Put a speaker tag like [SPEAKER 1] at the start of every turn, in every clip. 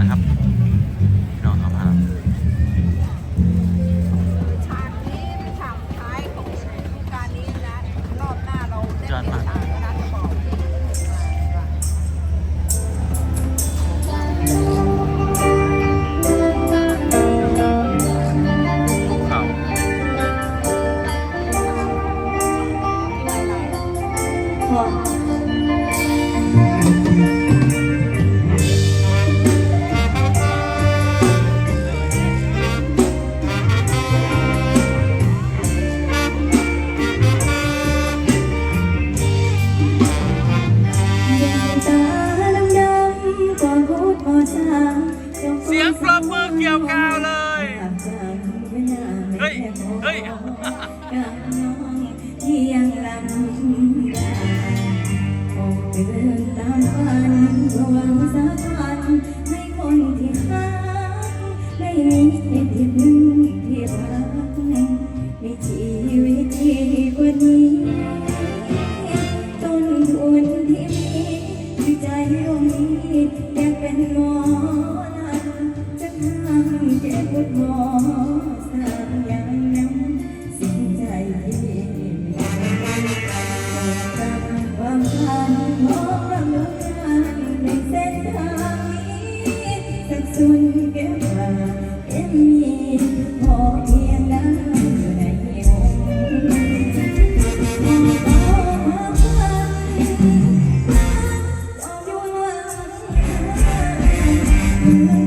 [SPEAKER 1] นะครับ
[SPEAKER 2] ปรบ
[SPEAKER 1] มือเกี่ยวกาวเลย เฮ้ย เฮ้ย
[SPEAKER 3] สุนเก้วตาเอ็มมีพอเพียงได้อยู่ในห้องมา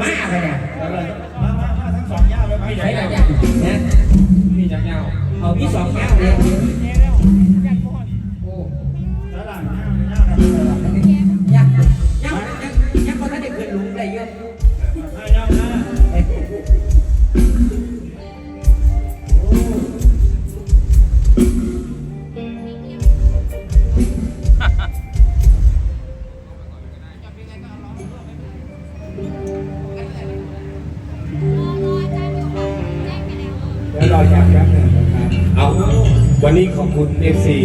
[SPEAKER 3] มาอะไรเนี่ยมามามาทั้องสองยาวเลยโอ้ใช่ไหมเนี่ยนี่จากยาวเอาพี่สองยาวเลยโอ้แล้วหลังยา
[SPEAKER 4] วยาวแล้วยาวยักยักยักคนนั้นเด็กเกิดหลุมได้เย
[SPEAKER 5] อะยา
[SPEAKER 4] วนะ
[SPEAKER 5] ดี๋ยว
[SPEAKER 4] รอ
[SPEAKER 5] แป๊บหนึ่งนะครับเอา
[SPEAKER 4] วันนี้ขอบ
[SPEAKER 5] คุณเอฟซี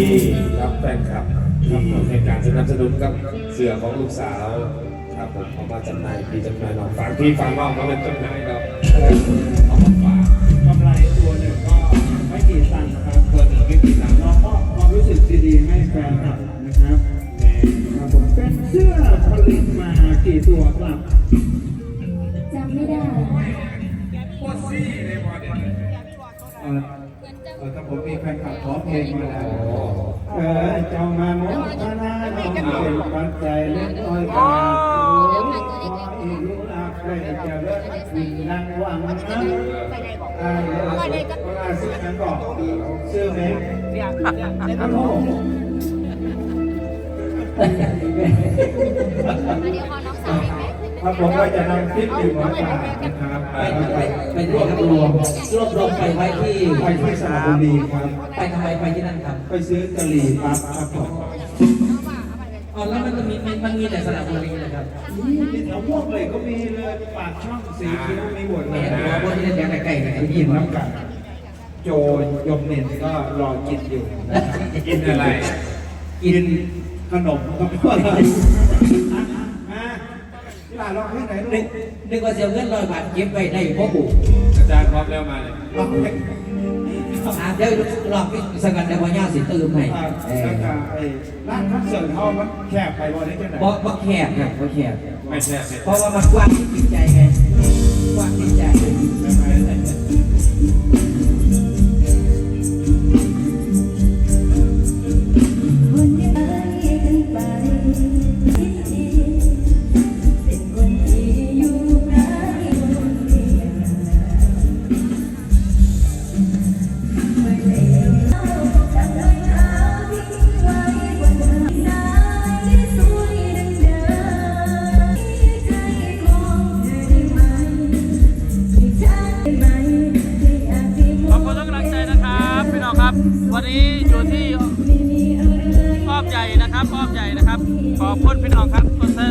[SPEAKER 5] ครับแฟนคลับที่ให้การสนับสนุนกับเสือของลูกสาวครับผมเอามาจำหน่ายพี่จำหน่ายน้องฟังพี่ฟังว่าเขาเป็นจำหน่ายคราเอามาฝาก
[SPEAKER 6] กำไรตัวหนึ่งก็ไม่กี่ตังค์นะครับ
[SPEAKER 5] ตัวหนึ่งไม่กี่ตังค์
[SPEAKER 6] เราก็ความรู้สึกดีๆให้แฟนคลับนะครับครับผมเป็นเสื้อผลิตมากี่ตัวครับ ถ้าผมมีแฟนคลับขอเพลงมาแล้วเออเจ้ามาโมทนาน้องเป็นปัจจัยเล็กน้อยขนาอีกลูกอาใครจะเลิกสิ่งนั่งว่างนะ
[SPEAKER 2] ไปไหนอก
[SPEAKER 6] อ่าเดี๋ยวเวลาซื้อนั้นบอกซื้อไหม
[SPEAKER 2] เดี๋ยวเดี๋ยวเดี๋ยว
[SPEAKER 6] ครับผมครับผมก็จะนำคลิปอยู่มาฝากนะครับ
[SPEAKER 4] ไปไปไปที่ครับรวมรวบรวมไปไว้ที่
[SPEAKER 6] ไปที่สระบุรีครับ
[SPEAKER 4] ไปทำไมไปที่นั่นครับ
[SPEAKER 6] ไปซื้อกะหรี่ปั๊บครับผม
[SPEAKER 4] อ๋อแล้วมันจะมีมันมันมีแต่สระบุรีนะครับ
[SPEAKER 6] นี่แถวม่วงเลยก็มีเลยปากช่องสีคิ้วมีหมด
[SPEAKER 4] แห
[SPEAKER 6] เล
[SPEAKER 4] ม
[SPEAKER 6] ย
[SPEAKER 4] ตัวพวกที่เล่นยาใกล้ๆกัน
[SPEAKER 6] ได้
[SPEAKER 4] ที่
[SPEAKER 6] ยิ
[SPEAKER 4] ยิ
[SPEAKER 6] น
[SPEAKER 4] น
[SPEAKER 6] น้ำ
[SPEAKER 4] น้ำ
[SPEAKER 6] กั
[SPEAKER 4] กันน
[SPEAKER 6] โจยมเน็ตก็รอกินอยู่นะครับ
[SPEAKER 5] กินอะไร
[SPEAKER 6] กินขนมครับ มาที่ร้านเราให้ไหนลู
[SPEAKER 4] นึก
[SPEAKER 6] ก
[SPEAKER 4] นึกว่าเสียเงินร้อยบาทเก็บไว้ได้พ่อปู่
[SPEAKER 5] อาจารย์พร้อมแล้วมาเลย
[SPEAKER 6] เราให้
[SPEAKER 4] อ่าเดี๋ยวรอบสกัดแต่ว่าย่าสิตื่มให้
[SPEAKER 6] อ่า
[SPEAKER 4] เออ
[SPEAKER 6] แล้วก็ไอ้ร้านคอนเสิร์ตเขามันแคบไปบ่ได้จังไหน
[SPEAKER 4] บ่บ่แคบครับบ่แคบ
[SPEAKER 5] ไม่ใช่ไม่
[SPEAKER 4] เพราะว่ามันกว้างที่จิตใจไงกว้างที่ใจ
[SPEAKER 3] วันนี้อยู่
[SPEAKER 1] ที่
[SPEAKER 3] อะไร
[SPEAKER 1] อ้อมใหญ่นะครับอ้อมใหญ่นะครับ ขอบคุณพี่น้องครับกดเล่